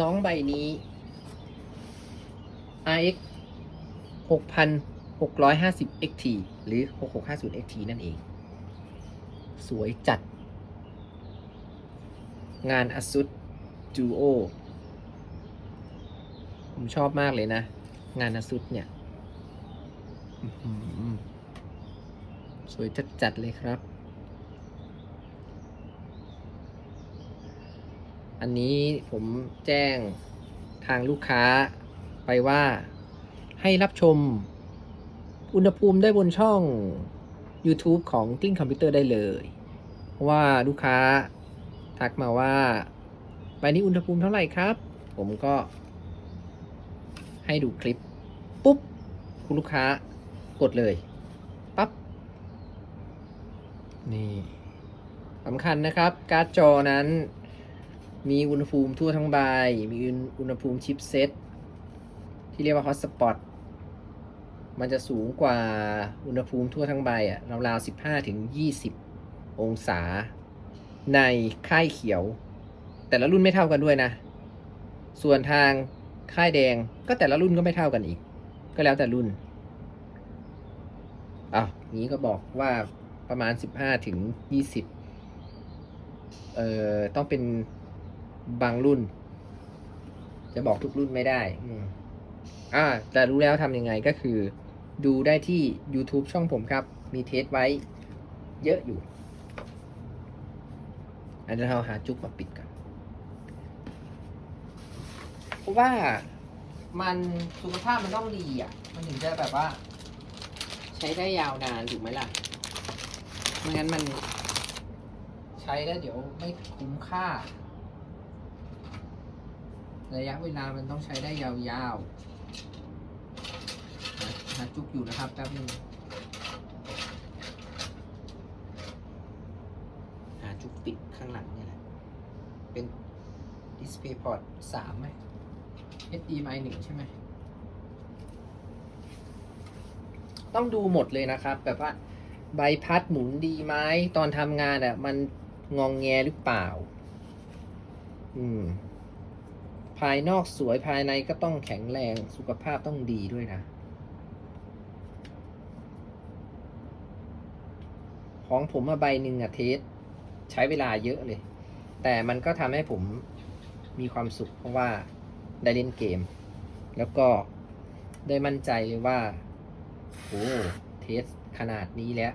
น้องใบนี้ RX 6650 XT หรือ 6650 XT นั่นเอง สวยจัด งาน ASUS Duo ผมชอบมากเลยนะ งาน ASUS เนี่ย สวยจัด ๆ เลยครับ อันนี้ผมแจ้งทางลูกค้าไปว่าให้รับชมอุณหภูมิได้บนช่อง YouTube ของกลิ้งคอมพิวเตอร์ได้เลย เพราะว่าลูกค้าทักมาว่าใบนี้อุณหภูมิเท่าไหร่ครับ ผมก็ ให้ดูคลิป ปุ๊บ คุณลูกค้ากดเลย ปั๊บ นี่สำคัญนะครับ การ์ดจอนั้น มีอุณหภูมิทั่วทั้งใบ มีอุณหภูมิชิปเซตที่เรียกว่าฮอตสปอต มันจะสูงกว่าอุณหภูมิทั่วทั้งใบอะราวๆ15ถึง20องศา ในค่ายเขียว แต่ละรุ่นไม่เท่ากันด้วยนะ ส่วนทางค่ายแดงก็แต่ละรุ่นก็ไม่เท่ากันอีก ก็แล้วแต่รุ่นอ้าวนี้ก็บอกว่าประมาณ15ถึง20เอ่อต้องเป็น บางรุ่น จะบอกทุกรุ่นไม่ได้อ่าแต่รู้แล้วทำยังไงก็คือ ดูได้ที่ YouTube ช่องผมครับ มีเทสไว้เยอะอยู่อันนี้เราหาจุกมาปิดกันเพราะว่ามันสุขภาพมันต้องดีอะ มันถึงจะแบบว่า ใช้ได้ยาวนานถูกไหมล่ะไม่งั้นมัน ใช้แล้วเดี๋ยวไม่คุ้มค่า ระยะเวลามันต้องใช้ได้ยาวๆนะหาจุกอยู่นะครับแป๊บนึงหาจุกปิดข้างหลังเนี่ยแหละ เป็น DisplayPort 3ไหม HDMI 1 ใช่ไหม ต้องดูหมดเลยนะครับ แบบว่าใบพัดหมุนดีไหมตอนทำงานอะ มันงองแงหรือเปล่า อืม ภายนอกสวยภายในก็ต้องแข็งแรงสุขภาพต้องดีด้วยนะ ของผมมาใบหนึ่งอะเทส ใช้เวลาเยอะเลย แต่มันก็ทำให้ผมมีความสุขเพราะว่าได้เล่นเกม แล้วก็ได้มั่นใจเลยว่าโอ้เทสขนาดนี้แล้ว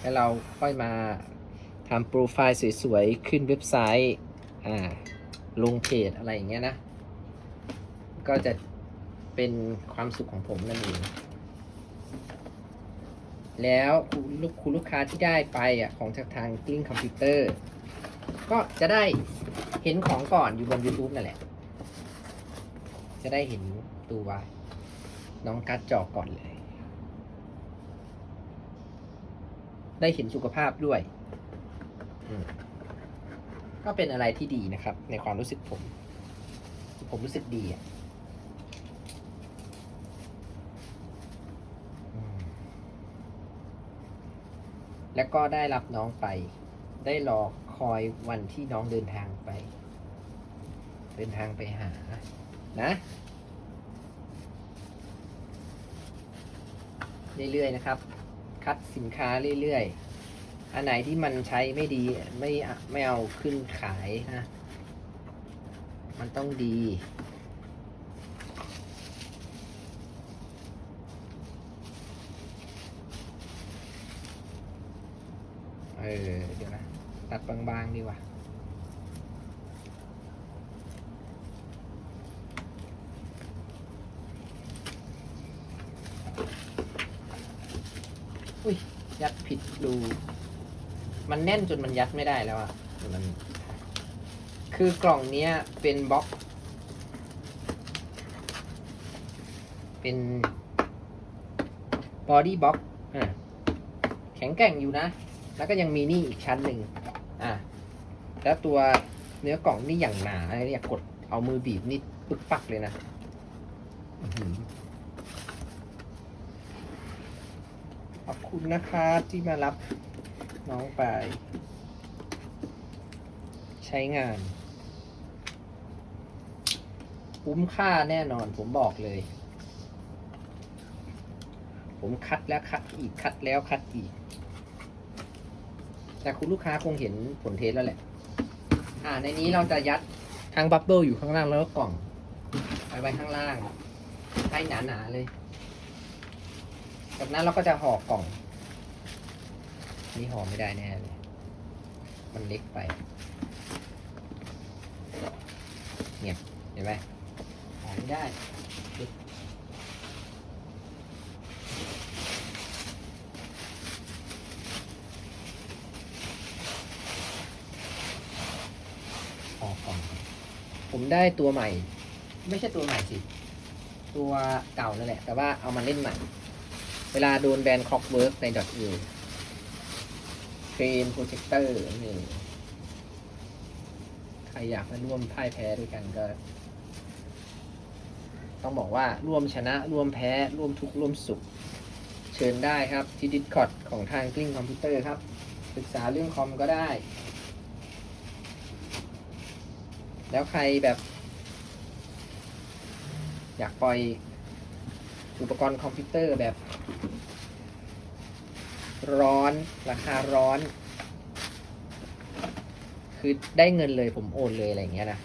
แล้วเราค่อยมาทำโปรไฟล์สวยๆ ขึ้นเว็บไซต์ อ่า ลงเพจอะไรอย่างเงี้ยนะ ก็จะเป็นความสุขของผมนั่นเองแล้วคุณลูกคุณลูกค้าที่ได้ไปอะของจากทางกลิ้งคอมพิวเตอร์ ก็จะได้เห็นของก่อนอยู่บน YouTube นั่นแหละ จะได้เห็นตัวน้องการ์ดจอก่อนเลย ได้เห็นสุขภาพด้วย อืม ก็เป็นอะไรที่ดีนะครับ ในความรู้สึกผม ผมรู้สึกดีอะแล้วก็ได้รับน้องไป ได้รอคอยวันที่น้องเดินทางไป เดินทางไปหา นะเรื่อยๆนะครับ คัดสินค้าเรื่อยๆ อันไหนที่มันใช้ไม่ดีไม่ ไม่เอาขึ้นขายนะ มันต้องดี เออ เดี๋ยวนะ ตัดบางๆดีกว่าอุ้ย ยัดผิดดู มันแน่นจนมันยัดไม่ได้แล้วอะเดี๋ยวมันคือกล่องเนี้ยเป็นบล็อก เป็นบอดี้บล็อกอะแข็งแกร่งอยู่นะ แล้วก็ยังมีนี่อีกชั้นหนึ่งอะแล้วตัวเนื้อกล่องนี่อย่างหนาเนี่ยกดเอามือบีบนี่ปึกปักเลยนะอื้อหือขอบคุณนะครับที่มารับ น้องไป ใช้งาน คุ้มค่าแน่นอนผมบอกเลย ผมคัดแล้วคัดอีกคัดแล้วคัดอีก แต่คุณลูกค้าคงเห็นผลเทสแล้วแหละ อ่าในนี้เราจะยัดทั้งบับเบิลอยู่ข้างล่างแล้วก็กล่องไปไว้ข้างล่างให้หนาๆเลย จากนั้นเราก็จะห่อกล่อง นี่ห่อไม่ได้แน่เลยมันเล็กไป เนี่ยเห็นไหมห่อไม่ได้เล็กก่องผมได้ตัวใหม่ ไม่ใช่ตัวใหม่สิ ตัวเก่านั่นแหละ แต่ว่าเอามาเล่นใหม่ เวลาโดนแบนคอกเวิร์กในดอทเอเทรนโปรเจคเตอร์นี่ใครอยากมาร่วมพ่ายแพ้ด้วยกันก็ ต้องบอกว่าร่วมชนะร่วมแพ้ร่วมทุกข์ร่วมสุข เชิญได้ครับที่ Discord ของทางกลิ้งคอมพิวเตอร์ครับปรึกษาเรื่องคอมก็ได้ แล้วใครแบบ อยากปล่อยอุปกรณ์คอมพิวเตอร์แบบ ร้อน ราคาร้อน คือได้เงินเลยผมโอนเลยอะไรอย่างเงี้ยนะ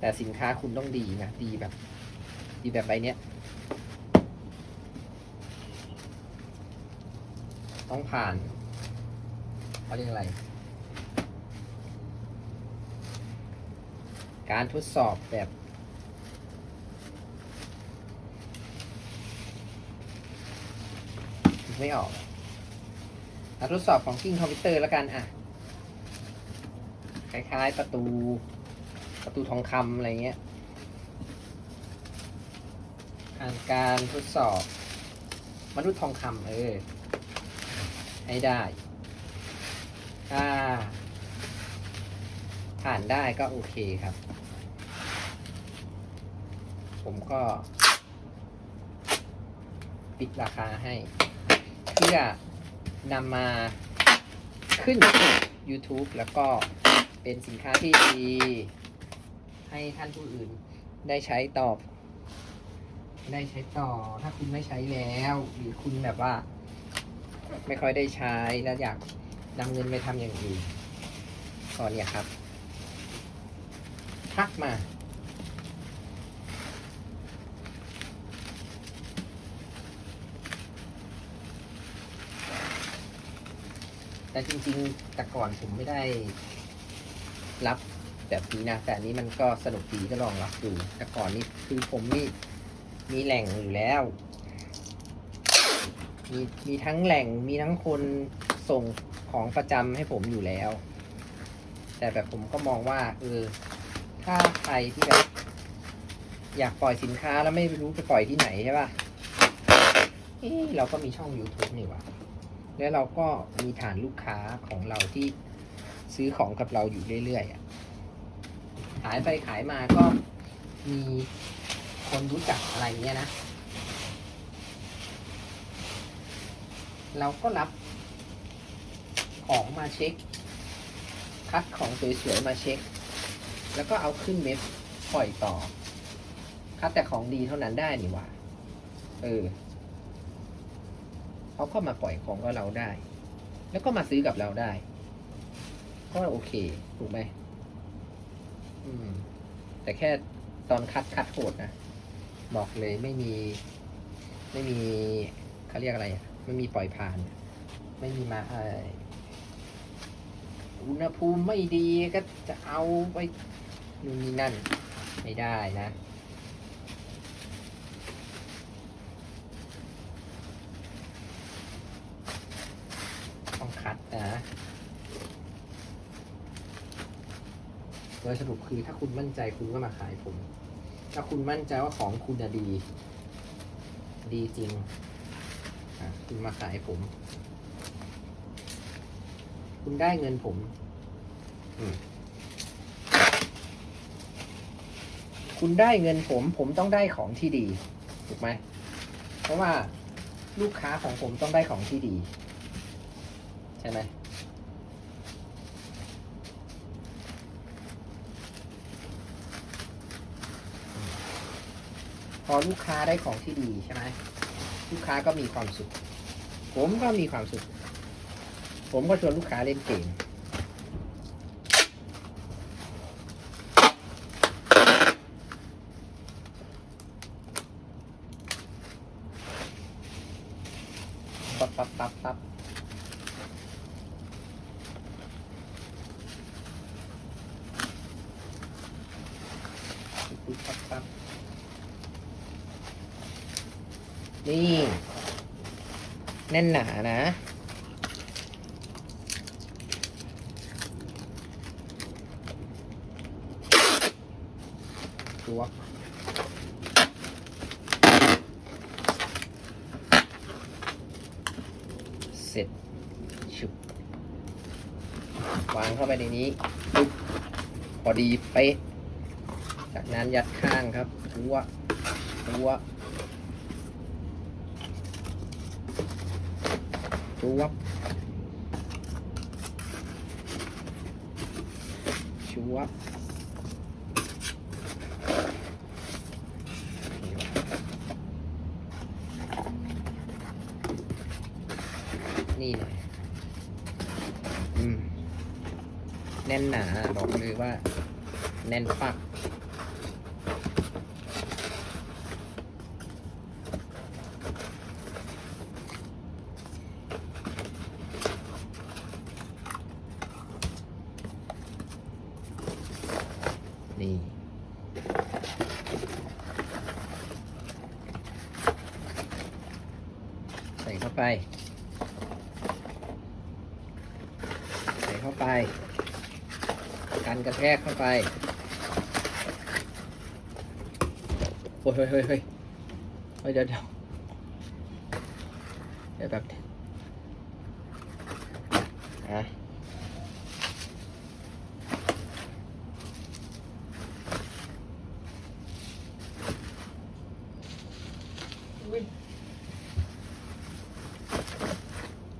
แต่สินค้าคุณต้องดีนะ ดีแบบ ดีแบบใบเนี้ย ต้องผ่านเขาเรียกอะไร การทดสอบแบบไม่ออกเอา ทดสอบของกิ้งคอมพิวเตอร์แล้วกันอะคล้ายๆประตูประตูทองคำอะไรเงี้ยผ่านการทดสอบ มนุษย์ทองคำเออ ให้ได้ถ้าผ่านได้ก็โอเคครับ ผมก็ ปิดราคาให้ เพื่อ นำมาขึ้น YouTube แล้วก็เป็นสินค้าที่ดีให้ท่านผู้อื่นได้ใช้ตอบได้ใช้ต่อ ถ้าคุณไม่ใช้แล้ว หรือคุณแบบว่า ไม่ค่อยได้ใช้แล้วอยากนำเงินไปทำอย่างอื่นก็เนี่ยครับ ทักมา แต่จริงๆ แต่ก่อนผมไม่ได้รับแบบนี้นะ แต่อันนี้มันก็สนุกดีก็ลองรับดู แต่ก่อนนี้คือผมนี่มีแหล่งอยู่แล้ว มีมีทั้งแหล่งมีทั้งคนส่งของประจำให้ผมอยู่แล้ว แต่แบบผมก็มองว่า เออ ถ้าใครที่แบบอยากปล่อยสินค้าแล้วไม่รู้จะปล่อยที่ไหนใช่ป่ะเอ๊ะเราก็มีช่อง YouTube นี่หว่า แล้วเราก็มีฐานลูกค้าของเราที่ซื้อของกับเราอยู่เรื่อยๆอะขายไปขายมาก็มีคนรู้จักอะไรเงี้ยนะ เราก็รับของมาเช็ค คัดของสวยๆมาเช็ค แล้วก็เอาขึ้นเว็บปล่อยต่อ คัดแต่ของดีเท่านั้นได้นี่ว่า เออ เขาก็มาปล่อยของกับเราได้ แล้วก็มาซื้อกับเราได้ ก็โอเค ถูกไหมอืม แต่แค่ตอนคัดคัดโหดนะ บอกเลยไม่มี ไม่มีเขาเรียกอะไรอะไม่มีปล่อยผ่าน ไม่มีมาอออุณหภูมิไม่ดีก็จะเอาไปนู่นนี่นั่น ไม่ได้นะ ต้องคัดนะ โดยสรุปคือถ้าคุณมั่นใจคุณก็มาขายผม ถ้าคุณมั่นใจว่าของคุณอะดี ดีจริงอะคุณมาขายผม คุณได้เงินผมมคุณได้เงินผม ผมต้องได้ของที่ดีถูกไหมเพราะว่าลูกค้าของผมต้องได้ของที่ดี ใช่ไหม อลูกค้าได้ของที่ดีใช่ไหมลูกค้าก็มีความสุข ผมก็มีความสุข ผมก็ชวนลูกค้าเล่นเกมปั๊บปั๊บปั๊บปั๊บปุ๊บปั๊บปั๊บ นี่ แน่นหนานะ ตัวเสร็จชุบวางเข้าไปในนี้ปุ๊บพอดีเป๊ะจากนั้นยัดข้างครับทัวทัว จวบจวบนี่เลยอืม แน่นหนา บอกเลยว่า แน่นปัก นี่ใส่เข้าไป ใส่เข้าไป กันกระแทกเข้าไป โอ้ยเฮ้ยเฮ้ยเฮ้ยเฮ้ยเดี๋ยวเดี๋ยวเดี๋ยวแบบอะ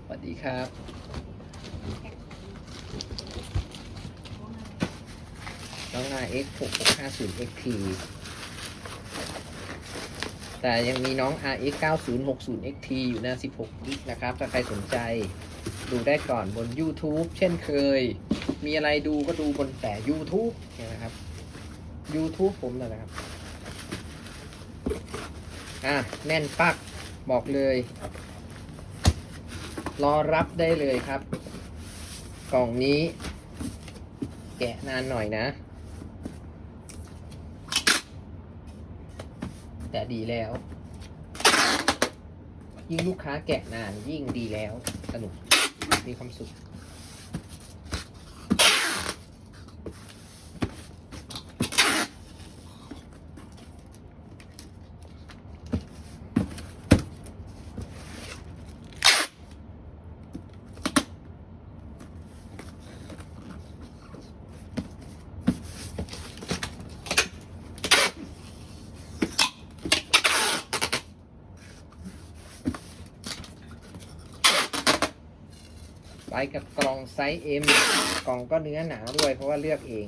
สวัสดีครับ น้อง RX 6650 XT แต่ยังมีน้อง RX 9060 XT อยู่นะ 16กิกนะครับ ถ้าใครสนใจดูได้ก่อนบน YouTube เช่นเคย มีอะไรดูก็ดูบนแต่ YouTube นะครับ YouTube ผมนะครับ อะ แน่นปัก บอกเลย รอรับได้เลยครับ กล่องนี้ แกะนานหน่อยนะ แต่ดีแล้ว ยิ่งลูกค้าแกะนานยิ่งดีแล้ว สนุกมีความสุข ไปกับกล่องไซส์ M กล่องก็เนื้อหนาด้วย เพราะว่าเลือกเอง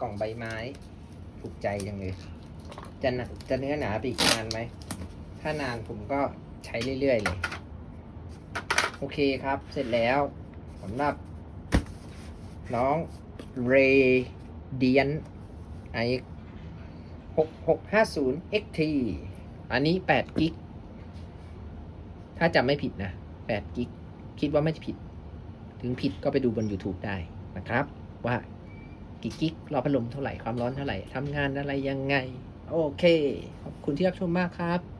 กล่องใบไม้ถูกใจจังเลย จะนาจะเนื้อหนาไปอีกนานไหม ถ้านานผมก็ใช้เรื่อยๆเลย โอเคครับ เสร็จแล้วสำหรับ น้อง Radiant i 6650 XT อันนี้8กิก ถ้าจำไม่ผิดนะ8กิก คิดว่าไม่ผิด ถึงผิดก็ไปดูบน YouTube ได้นะครับ ว่ากี่กิกรอพัดลมเท่าไหร่ความร้อนเท่าไหร่ทำงานอะไรยังไง โอเค ขอบคุณที่รับชมมากครับ